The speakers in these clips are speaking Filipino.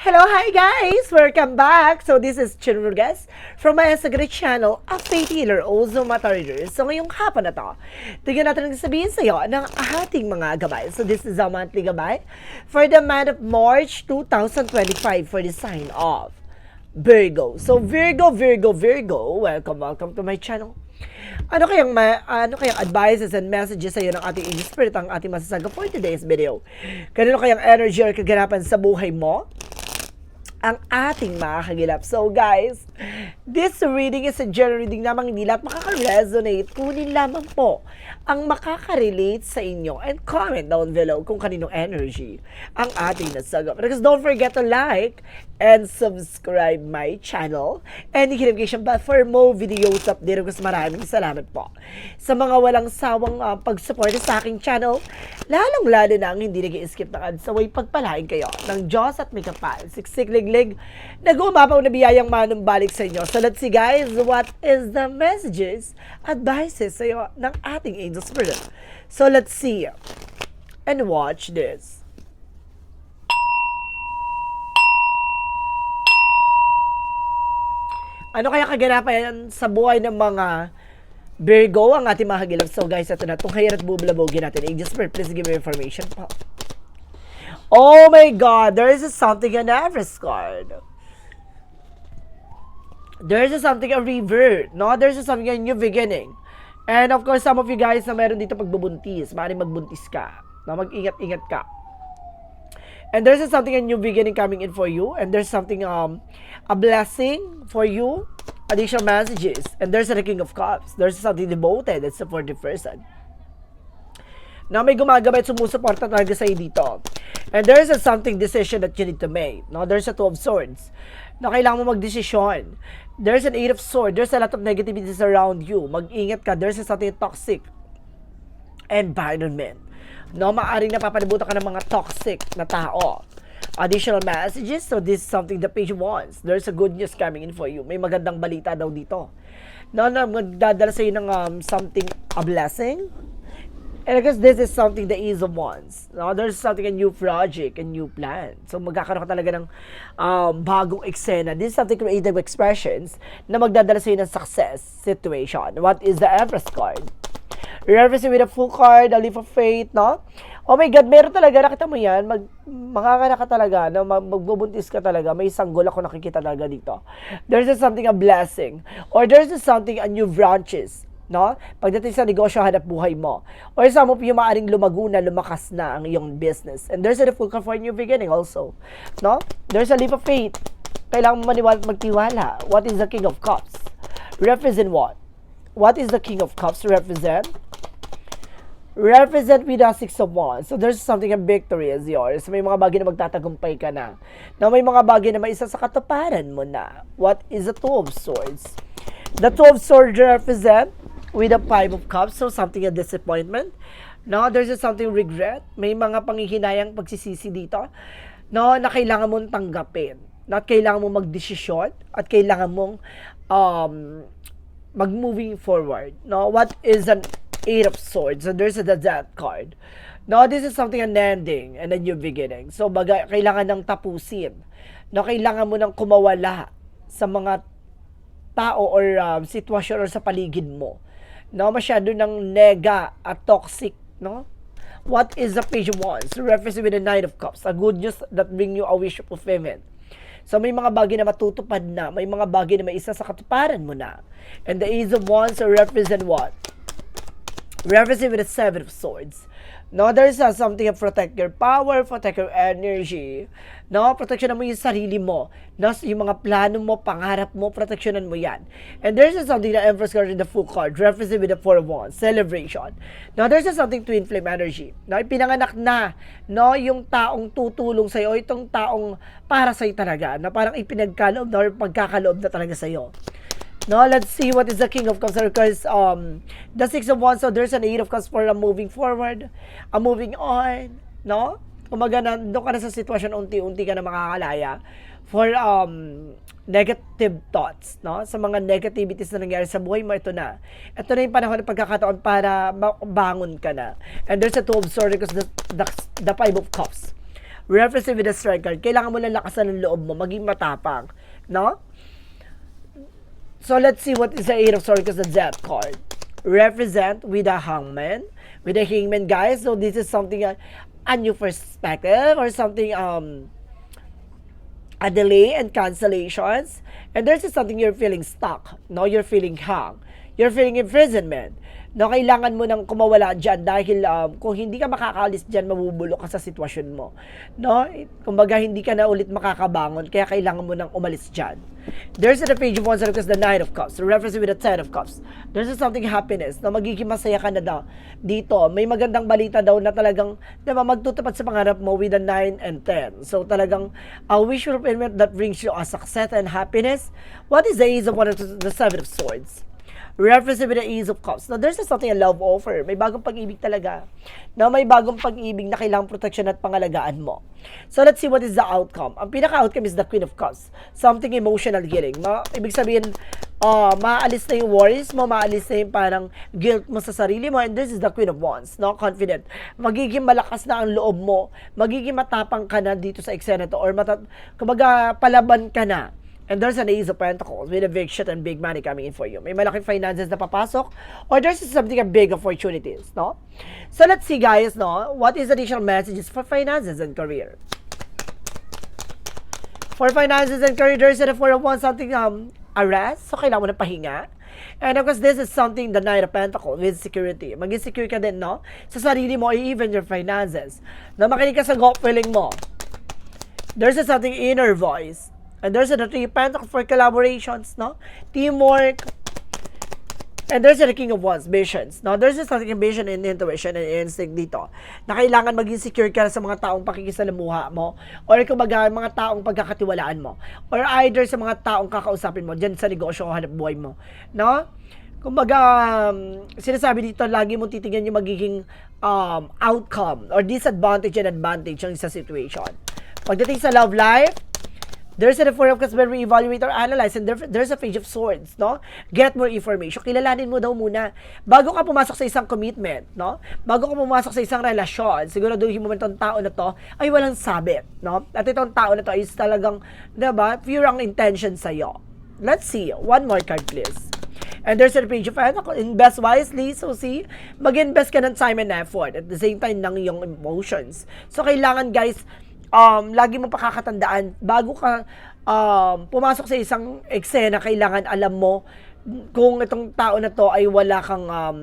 Hello, hi guys! Welcome back! So this is Chin Rugas from my Instagram channel, a faith healer, also mata. So ngayong hapon na to, tignan natin ang sabihin sa iyo ng ating mga gabay. So this is a monthly gabay for the month of March 2025 for the sign of Virgo. So Virgo, Virgo, Virgo, welcome, welcome to my channel. Ano kayang ma- ano kayang advices and messages sa iyo ng ating English Spirit ang ating masasaga for today's video? Kanino kayang energy or kaganapan sa buhay mo? Ang ating mga kagilap. So guys, this reading is a general reading namang hindi lahat makaka-resonate. Kunin lamang po ang makaka-relate sa inyo and comment down below kung kaninong energy ang ating nasagap. Because don't forget to like and subscribe my channel and hit notification bell for more videos update. Kasi maraming salamat po sa mga walang sawang uh, pag-support sa aking channel. Lalong-lalo na ang hindi nag skip ng ads. Saway pagpalain kayo ng Diyos at may kapal. Siksik liglig na gumapaw na biyayang manumbalik sa inyo. So let's see guys, what is the messages, advices sa ng ating angel spirit. So let's see and watch this. Ano kaya kaganapan sa buhay ng mga Virgo ang ating mga hagilap? So guys, ito na. Itong hayar at bublabogin natin. Angel Spirit, please give me information po. Oh my God, there is something an Everest card. There is something a revert, no? There's something a new beginning. And of course, some of you guys na meron dito pagbubuntis, maaaring magbuntis ka, na mag-ingat-ingat ka. And there's something a new beginning coming in for you, and there's something um a blessing for you, additional messages, and there's a King of Cups. There's something devoted and supportive person na may gumagabay at sumusuporta talaga sa'yo dito. And there's a something decision that you need to make. No? There's a two of swords na kailangan mo magdesisyon. There's an eight of swords. There's a lot of negativities around you. Mag-ingat ka. There's a something toxic environment. No, maaring napapalibutan ka ng mga toxic na tao. Additional messages. So this is something the page wants. There's a good news coming in for you. May magandang balita daw dito. No, na magdadala sa'yo ng um, something, a blessing, And I guess this is something the ease of wants. No? There's something a new project, a new plan. So magkakaroon ka talaga ng um, bagong eksena. This is something creative expressions na magdadala sa'yo ng success situation. What is the Everest card? Referencing with a full card, a leap of faith, no? Oh my God, meron talaga, nakita mo yan, mag, makakana ka talaga, no? mag, magbubuntis ka talaga, may sanggol ako nakikita talaga dito. There's just something a blessing, or there's just something a new branches, no? Pagdating sa negosyo, hanap buhay mo. Or some of you maaring lumago na, lumakas na ang iyong business. And there's a full for a new beginning also, no? There's a leap of faith. Kailangan mo maniwala at magtiwala. What is the King of Cups? Represent what? What is the King of Cups represent? Represent with the Six of Wands. So there's something a victory is yours. May mga bagay na magtatagumpay ka na. Na may mga bagay na may isa sa katuparan mo na. What is the Two of Swords? The Two of Swords represent with a Five of Cups, so something a disappointment. No, there's just something regret. May mga panghihinayang pagsisisi dito. No, na kailangan mong tanggapin. Na kailangan mong magdesisyon at kailangan mong um, mag-moving forward. No, what is an Eight of Swords? So there's the Death card. No, this is something an ending and a new beginning. So baga, kailangan ng tapusin. No, kailangan mo nang kumawala sa mga tao or um, sitwasyon or sa paligid mo no masyado ng nega at toxic no what is the page of wands reference with the knight of cups a good news that bring you a wish of fulfillment so may mga bagay na matutupad na may mga bagay na may isa sa katuparan mo na and the ace of wands represent what reference with the seven of swords No, there's uh, something to protect your power, protect your energy. No, proteksyonan mo yung sarili mo. No, yung mga plano mo, pangarap mo, proteksyonan mo yan. And there's uh, something that Empress card in the full card, referencing with the four of wands, celebration. No, there's uh, something twin flame energy. No, pinanganak na, no, yung taong tutulong sa'yo, itong taong para sa'yo talaga, na parang ipinagkaloob na or pagkakaloob na talaga sa'yo. No, let's see what is the King of Cups because um the Six of Wands, so there's an Eight of Cups for a moving forward, a moving on, no? Kumaga na, doon ka na sa sitwasyon, unti-unti ka na makakalaya for um negative thoughts, no? Sa mga negativities na nangyari sa buhay mo, ito na. Ito na yung panahon ng pagkakataon para bangon ka na. And there's a Two of Swords because the, the, the Five of Cups Represent with the strike card. Kailangan mo lang lakasan ng loob mo, maging matapang. No? So let's see what is the Eight of Swords because the Death card. Represent with a hangman. With a hangman, guys. So this is something, uh, a new perspective or something, um, a delay and cancellations. And there's something you're feeling stuck. No, you're feeling hung. You're feeling imprisonment. No, kailangan mo nang kumawala dyan dahil um, kung hindi ka makakaalis dyan, mabubulok ka sa sitwasyon mo. No? Kumbaga, hindi ka na ulit makakabangon, kaya kailangan mo nang umalis dyan. There's the page of wands because the Nine of Cups, reference with the Ten of Cups. There's something happiness na magiging masaya ka na daw dito. May magandang balita daw na talagang diba, magtutupad sa pangarap mo with the 9 and 10. So talagang a wish fulfillment that brings you a success and happiness. What is the Ace of Wands, the Seven of Swords? Reference with the Ace of Cups. Now, there's something a love offer. May bagong pag-ibig talaga. Na may bagong pag-ibig na kailangang protection at pangalagaan mo. So, let's see what is the outcome. Ang pinaka-outcome is the Queen of Cups. Something emotional healing. Ma ibig sabihin, uh, maalis na yung worries mo, maalis na yung parang guilt mo sa sarili mo, and this is the Queen of Wands, no? Confident. Magiging malakas na ang loob mo, magiging matapang ka na dito sa eksena to, or matat kumbaga, palaban ka na And there's an Ace of Pentacles with a big shit and big money coming in for you. May malaking finances na papasok or there's something a big opportunities, no? So let's see guys, no? What is additional messages for finances and career? For finances and career, there's a four of one something um arrest. So kailangan mo na pahinga. And of course, this is something the Knight of Pentacles with security. Maging secure ka din, no? Sa sarili mo, even your finances. Na makinig ka sa gut feeling mo. There's a something inner voice And there's a three pentacles for collaborations, no? Teamwork. And there's a King of Wands, visions. No? There's just something vision and intuition and instinct dito. Na kailangan maging secure ka sa mga taong pakikisalamuha mo. Or kumbaga, mga taong pagkakatiwalaan mo. Or either sa mga taong kakausapin mo dyan sa negosyo o hanap buhay mo. No? Kumbaga, um, sinasabi dito, lagi mong titignan yung magiging um, outcome or disadvantage and advantage ng sa situation. Pagdating sa love life, There's a four of cups when we evaluate or analyze and there, there's a page of swords, no? Get more information. Kilalanin mo daw muna. Bago ka pumasok sa isang commitment, no? Bago ka pumasok sa isang relasyon, siguraduhin mo man itong tao na to ay walang sabit, no? At itong tao na to is talagang, diba, pure ang intention sa'yo. Let's see. One more card, please. And there's a page of Pentacles. Invest wisely. So, see, mag-invest ka ng time and effort at the same time ng iyong emotions. So, kailangan, guys, um, lagi mo pakakatandaan, bago ka um, pumasok sa isang eksena, kailangan alam mo kung itong tao na to ay wala kang um,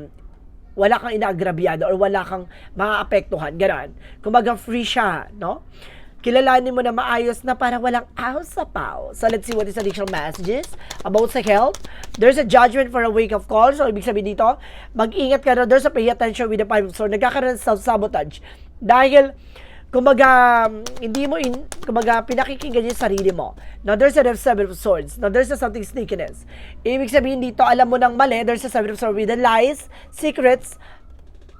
wala kang inaagrabyado or wala kang maaapektuhan, gano'n. Kumbaga free siya, no? Kilalanin mo na maayos na para walang aw sa pao. So let's see what is additional messages about sa health. There's a judgment for a wake of call. So ibig sabihin dito, mag-ingat ka na. There's a pay attention with the five. So nagkakaroon ng self-sabotage. Dahil kumbaga, hindi mo, in, kumbaga, pinakikinggan yung sarili mo. Now, there's a seven of swords. Now, there's a something sneakiness. Ibig sabihin dito, alam mo ng mali, there's a seven of swords with the lies, secrets,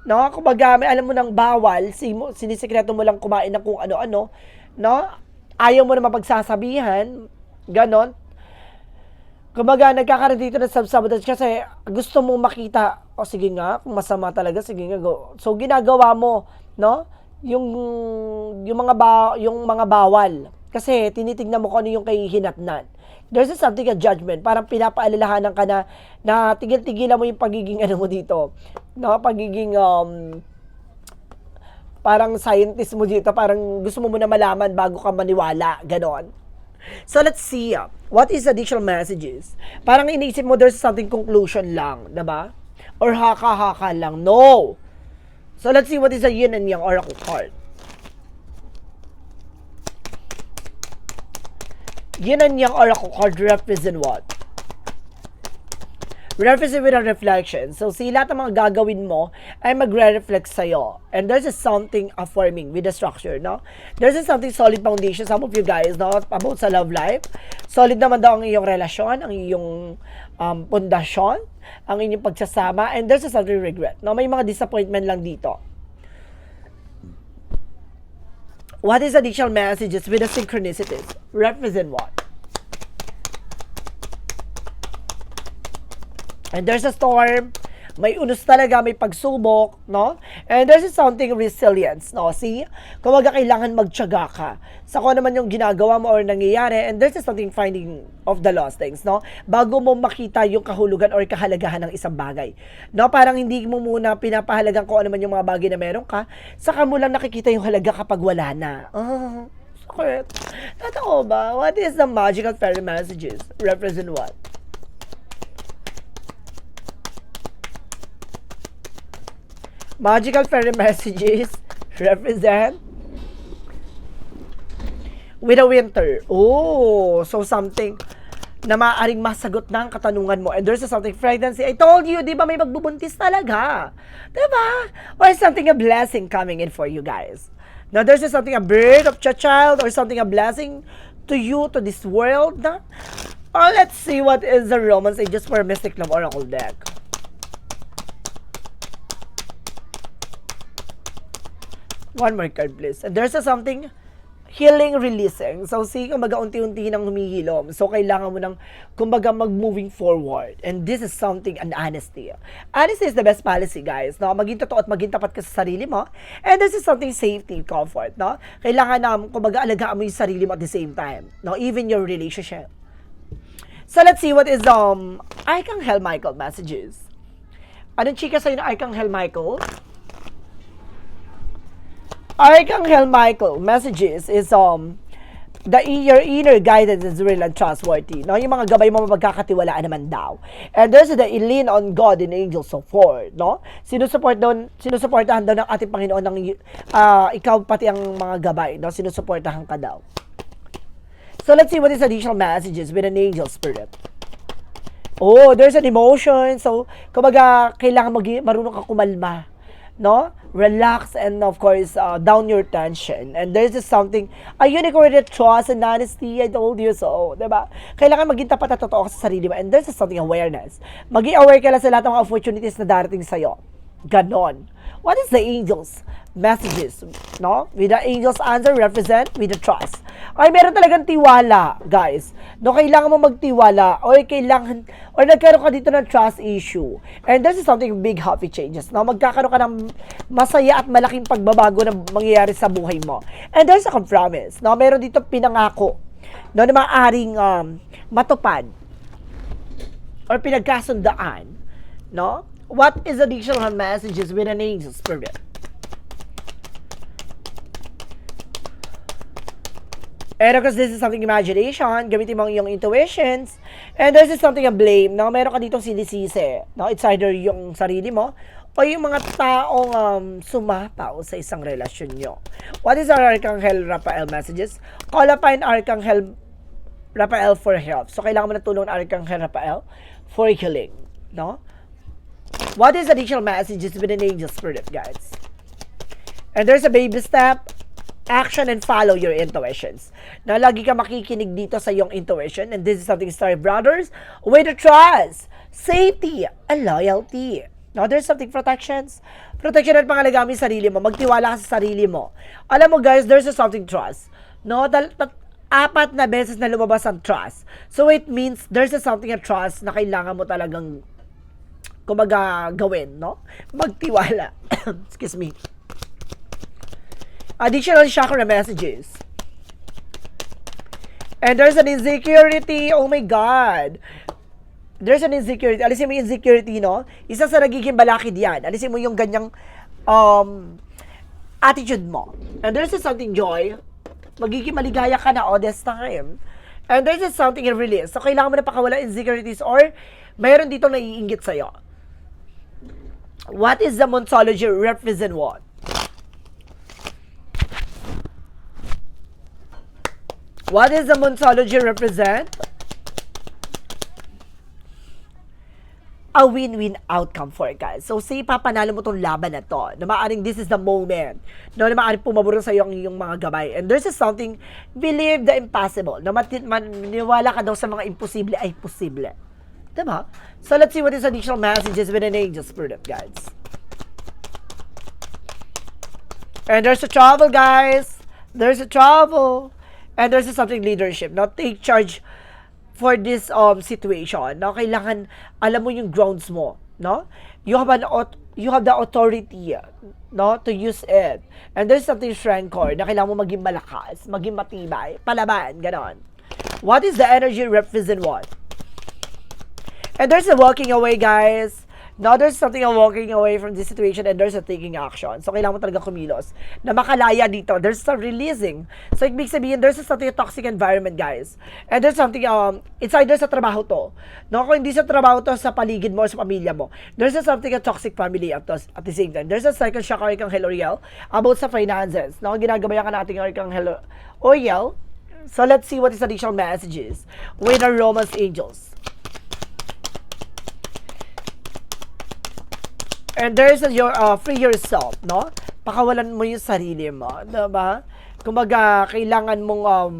no? Kumbaga, may alam mo ng bawal, sinisikreto mo lang kumain ng kung ano-ano, no? Ayaw mo na mapagsasabihan, ganon. Kumbaga, nagkakaroon dito ng sabotage kasi gusto mong makita, o oh, sige nga, kung masama talaga, sige nga, go. So, ginagawa mo, no? Yung yung mga ba, yung mga bawal kasi tinitingnan mo kung ano yung kahihinatnan. There's a something a judgment. Parang pinapaalalahanan ka na na tigil-tigilan mo yung pagiging ano mo dito. No, pagiging um, parang scientist mo dito, parang gusto mo muna malaman bago ka maniwala, ganon. So let's see, uh, what is additional messages? Parang iniisip mo there's something conclusion lang, 'di ba? Or haka-haka lang. No! So let's see what is a yin and yang oracle card. Yin and yang oracle card represent what? Represent with a reflection. So, si lahat ng mga gagawin mo ay magre-reflect sa'yo. And there's a something affirming with the structure, no? There's a something solid foundation. Some of you guys, no? About sa love life. Solid naman daw ang iyong relasyon, ang iyong um, pundasyon ang inyong pagsasama and there's a certain regret. No, may mga disappointment lang dito. What is additional messages with the synchronicities? Represent what? And there's a storm, May unos talaga, may pagsubok, no? And there's something resilience, no? See? Kumaga kailangan magtiyaga ka sa kung ano naman yung ginagawa mo or nangyayari and there's something finding of the lost things, no? Bago mo makita yung kahulugan or kahalagahan ng isang bagay. No? Parang hindi mo muna pinapahalagan kung ano man yung mga bagay na meron ka, saka mo lang nakikita yung halaga kapag wala na. Oh, sakit. Totoo ba? What is the magical fairy messages? Represent what? Magical fairy messages represent with a winter. Oh, so something na maaaring masagot ng katanungan mo. And there's a something pregnancy. I told you, di ba may magbubuntis talaga? Di ba? Or something a blessing coming in for you guys. Now, there's a something a birth of a child or something a blessing to you, to this world. Na? Oh, let's see what is the Romance Ages for Mystic Love Oracle deck. One more card, please. And there's a something healing, releasing. So, see, kumbaga, unti-unti nang humihilom. So, kailangan mo nang, kumbaga, mag-moving forward. And this is something, an honesty. Honesty is the best policy, guys. No? Maging totoo at maging tapat ka sa sarili mo. And this is something safety, comfort. No? Kailangan na, kumbaga, alagaan mo yung sarili mo at the same time. No? Even your relationship. So, let's see what is, um, Archangel Michael messages. Anong chika sa'yo na Archangel Michael? Archangel Michael messages is um the your inner guidance is real and trustworthy. No, yung mga gabay mo magkakatiwalaan naman daw. And there's the lean on God and angels so forth, no? Sinusupport daw sinusuportahan daw ng ating Panginoon ng ah, ikaw pati ang mga gabay, no? Sinusuportahan ka daw. So let's see what is additional messages with an angel spirit. Oh, there's an emotion. So, kumbaga, kailangan mag marunong ka kumalma. No? Relax and of course, uh, down your tension. And there's just something, a unicorn that trust and honesty, I told you so. Diba? Kailangan maging tapat at totoo ka sa sarili mo. And there's just something awareness. Maging aware ka lang sa lahat ng opportunities na darating sa'yo. Ganon. What is the angels? Messages, no? With the angels answer represent with the trust. Ay, meron talagang tiwala, guys. No, kailangan mo magtiwala or kailangan or nagkaroon ka dito ng trust issue. And this is something big happy changes. No, magkakaroon ka ng masaya at malaking pagbabago na mangyayari sa buhay mo. And there's a compromise. No, meron dito pinangako no, na maaaring um, matupad or pinagkasundaan. No? What is additional messages with an angel spirit? And of course, this is something imagination, gamitin mo ang iyong intuitions. And this is something a blame, no? Meron ka ditong sinisisi, no? It's either yung sarili mo o yung mga taong um, sumapaw sa isang relasyon nyo. What is our Archangel Raphael messages? Call upon Archangel Raphael for help. So, kailangan mo na tulong ng Archangel Raphael for healing, no? What is additional messages with an angel spirit, guys? And there's a baby step, action and follow your intuitions. Na lagi ka makikinig dito sa iyong intuition and this is something Star Brothers with the trust, safety, and loyalty. Now, there's something protections. Protection at yung sarili mo. Magtiwala ka sa sarili mo. Alam mo guys, there's a something trust. No, tat- apat na beses na lumabas ang trust. So, it means there's a something a trust na kailangan mo talagang kumaga gawin, no? Magtiwala. Excuse me. Additional chakra messages. And there's an insecurity. Oh my God. There's an insecurity. Alisin mo yung insecurity, no? Isa sa nagiging balakid yan. Alisin mo yung ganyang um, attitude mo. And there's something joy. Magiging maligaya ka na all this time. And there's something in release. So, kailangan mo na pakawala insecurities or mayroon dito naiingit sa'yo. What is the Montology represent what? What does the Montology represent? A win-win outcome for guys. So, say, papanalo mo tong laban na to, na maaaring this is the moment, no, na maaaring pumaburo sa yung, yung mga gabay. And there's something, believe the impossible, na maniwala ka daw sa mga imposible ay posible. Diba? So, let's see what is additional messages with an angel spirit, guys. And there's a travel, guys. There's a travel. And there's a something leadership. Now, take charge for this um situation. Now, kailangan, alam mo yung grounds mo. no? You have an you have the authority, no, to use it. And there's something strength core na kailangan mo maging malakas, maging matibay, palaban, ganon. What is the energy represent what? And there's a walking away, guys. Now, there's something a walking away from this situation and there's a taking action. So, kailangan mo talaga kumilos na makalaya dito. There's a releasing. So, ibig sabihin, there's a something toxic environment, guys. And there's something, um, it's either sa trabaho to. No, kung hindi sa trabaho to, sa paligid mo, sa pamilya mo. There's a something a toxic family at, at the same time. There's a second shock Arcang Hilariel about sa finances. No, ginagabayan ka natin Arcang Helo- Oriel. So, let's see what is additional messages with our Angels. And there's your uh, free yourself, no? Pakawalan mo yung sarili mo, 'di ba? Kumbaga kailangan mong um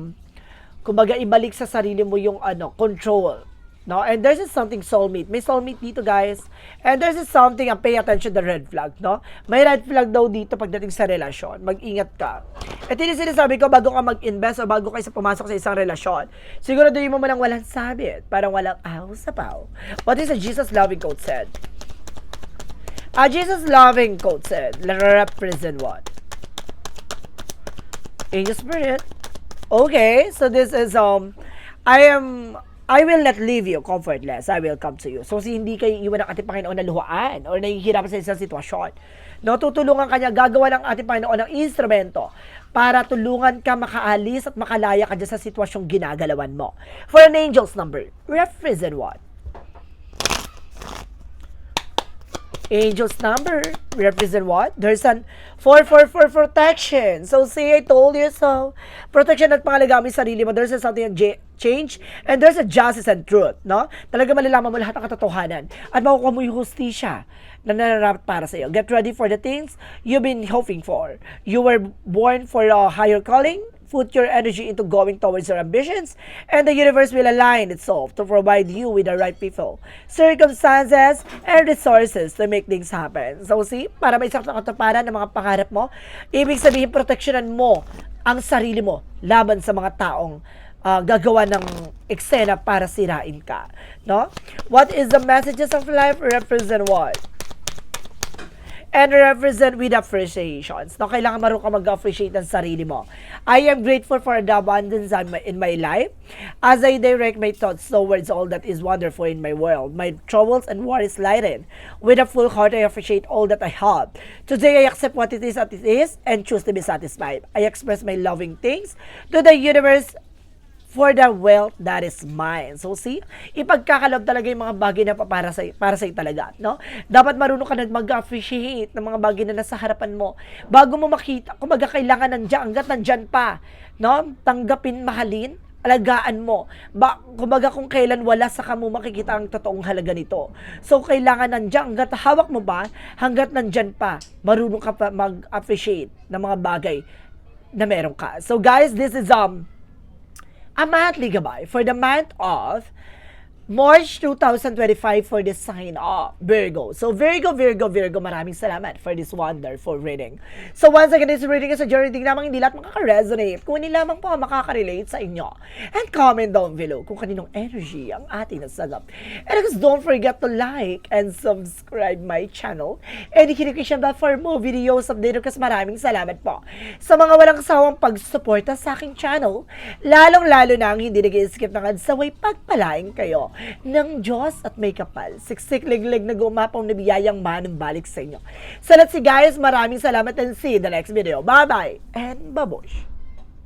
kumbaga ibalik sa sarili mo yung ano, control. No? And there's is something soulmate. May soulmate dito, guys. And there's is something, uh, pay attention the red flag, no? May red flag daw dito pagdating sa relasyon. Mag-ingat ka. Ito yung sinasabi ko bago ka mag-invest o bago ka sa pumasok sa isang relasyon. Siguro mo mo nang walang sabit. Parang walang aw sa paw. What is a Jesus loving quote said? A Jesus loving quote said, represent what? Angel spirit. Okay, so this is um I am I will not leave you comfortless. I will come to you. So, si hindi kayo iwan ng ating Panginoon na luhaan or nahihirapan sa isang sitwasyon. No, tutulungan kanya, gagawa ng ating Panginoon ng instrumento para tulungan ka makaalis at makalaya ka dyan sa sitwasyong ginagalawan mo. For an angel's number, represent what? Angel's number represent what? There's an 444 protection. So, say I told you so. Protection at pangalagamit sarili mo. There's a something j- change and there's a justice and truth, no? Talaga malalaman mo lahat ng katotohanan at makukuha mo yung hustisya na nararapat para sa iyo. Get ready for the things you've been hoping for. You were born for a higher calling, put your energy into going towards your ambitions, and the universe will align itself to provide you with the right people, circumstances, and resources to make things happen. So see, para may isang katuparan ng mga pangarap mo, ibig sabihin proteksyonan mo ang sarili mo laban sa mga taong ah, gagawa ng eksena para sirain ka. No? What is the messages of life represent what? And represent with appreciations. No, kailangan marunong ka mag-appreciate ng sarili mo. I am grateful for the abundance in my, life as I direct my thoughts towards all that is wonderful in my world. My troubles and worries lighten. With a full heart, I appreciate all that I have. Today, I accept what it is as it is and choose to be satisfied. I express my loving things to the universe for the wealth that is mine. So see, ipagkakalob talaga yung mga bagay na pa- para sa para sa talaga, no? Dapat marunong ka na mag-appreciate ng mga bagay na nasa harapan mo. Bago mo makita, kumaga kailangan nandiyan, hanggat nandyan pa, no? Tanggapin, mahalin, alagaan mo. Ba, kumbaga kung kailan wala sa mo makikita ang totoong halaga nito. So, kailangan nandiyan, hanggat hawak mo ba, hanggat nandyan pa, marunong ka pa mag-appreciate ng mga bagay na meron ka. So, guys, this is, um, a monthly gabay for the month of March 2025 for the sign of Virgo. So Virgo, Virgo, Virgo, maraming salamat for this wonderful reading. So once again, this reading is a journey din lamang hindi lahat makaka-resonate. Kung hindi lamang po makaka-relate sa inyo. And comment down below kung kaninong energy ang ating nasagap. And course, don't forget to like and subscribe my channel. And hit bell for more videos update kasi maraming salamat po. Sa mga walang sawang pagsuporta sa aking channel, lalong-lalo na ang hindi nag-skip ng ads saway pagpalain kayo ng Diyos at may kapal. Siksik liglig na gumapaw na biyayang manong balik sa inyo. Let's see guys, maraming salamat and see you in the next video. Bye-bye and babush!